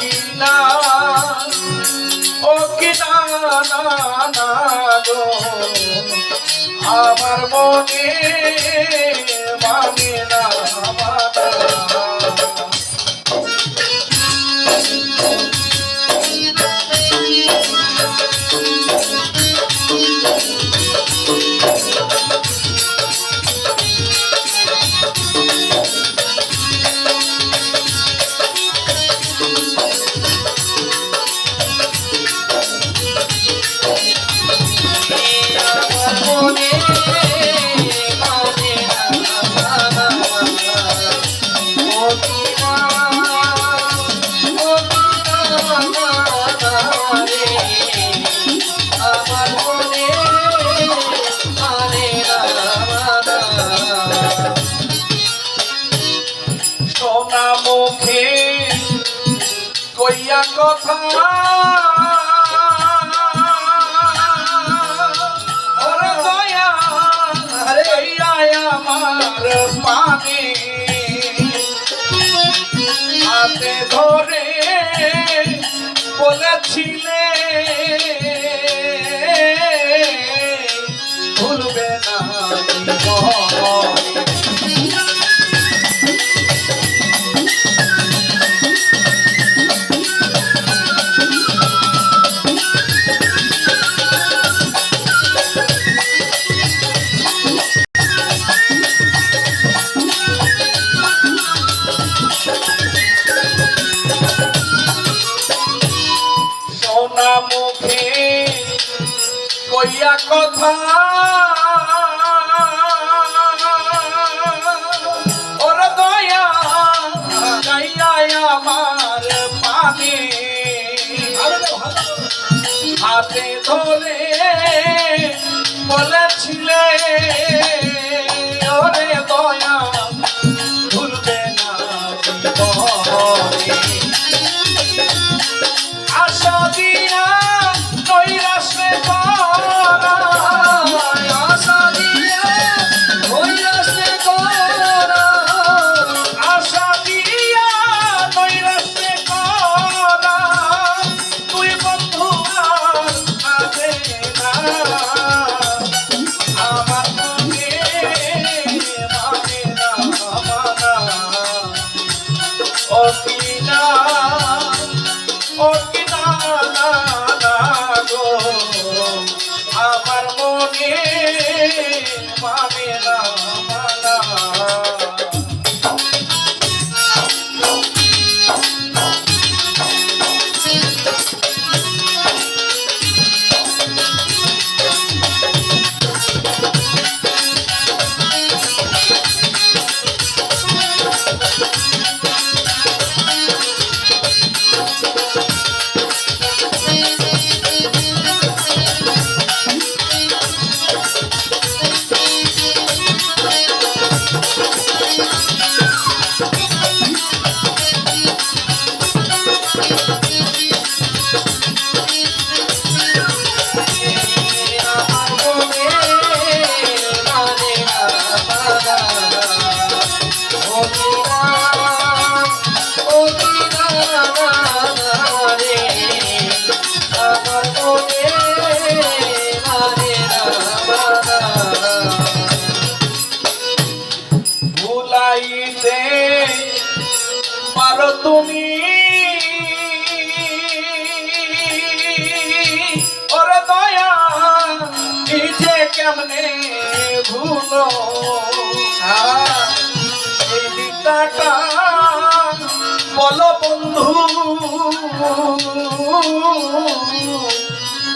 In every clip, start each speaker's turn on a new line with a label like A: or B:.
A: কিনা ও কিনা আমার মনে মামিনা মাতা মুখে কইয়া কথা। ওরে দয়া রে আমার পানে হাতে ধরে বলেছিলে সোনা মুখে কইয়া কথা। দয়া হাতে ধরে বলেছিলে দয়া নিজে কেমনে ভুলো? এই বিদ্যাটা বলো বন্ধু।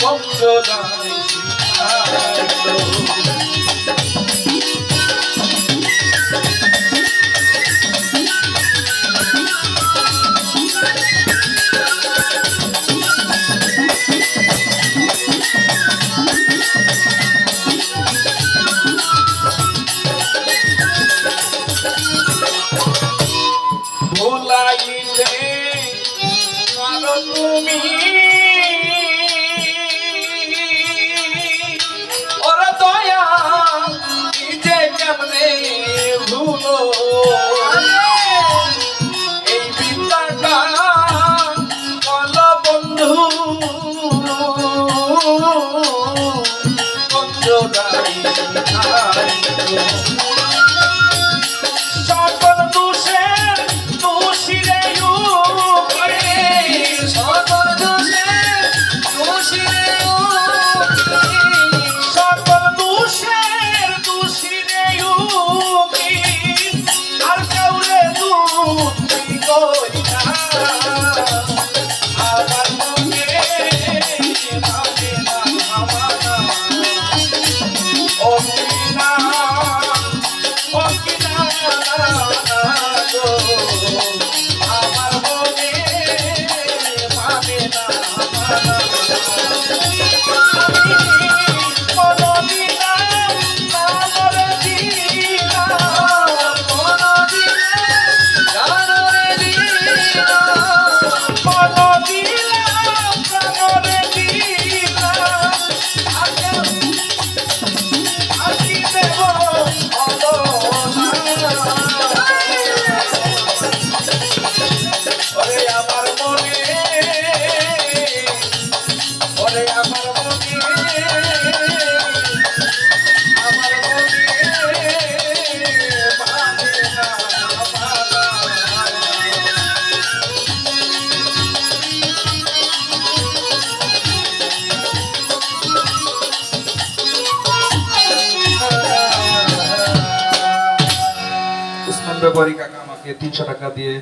A: বন্ধুরাই ভুলাইলে পারো তুমি ওরে দয়া নিজে কেমনে ভুলো? এই বিদ্যাটা বল
B: ব্যাপারী কাকা আমাকে তিনশো টাকা দিয়ে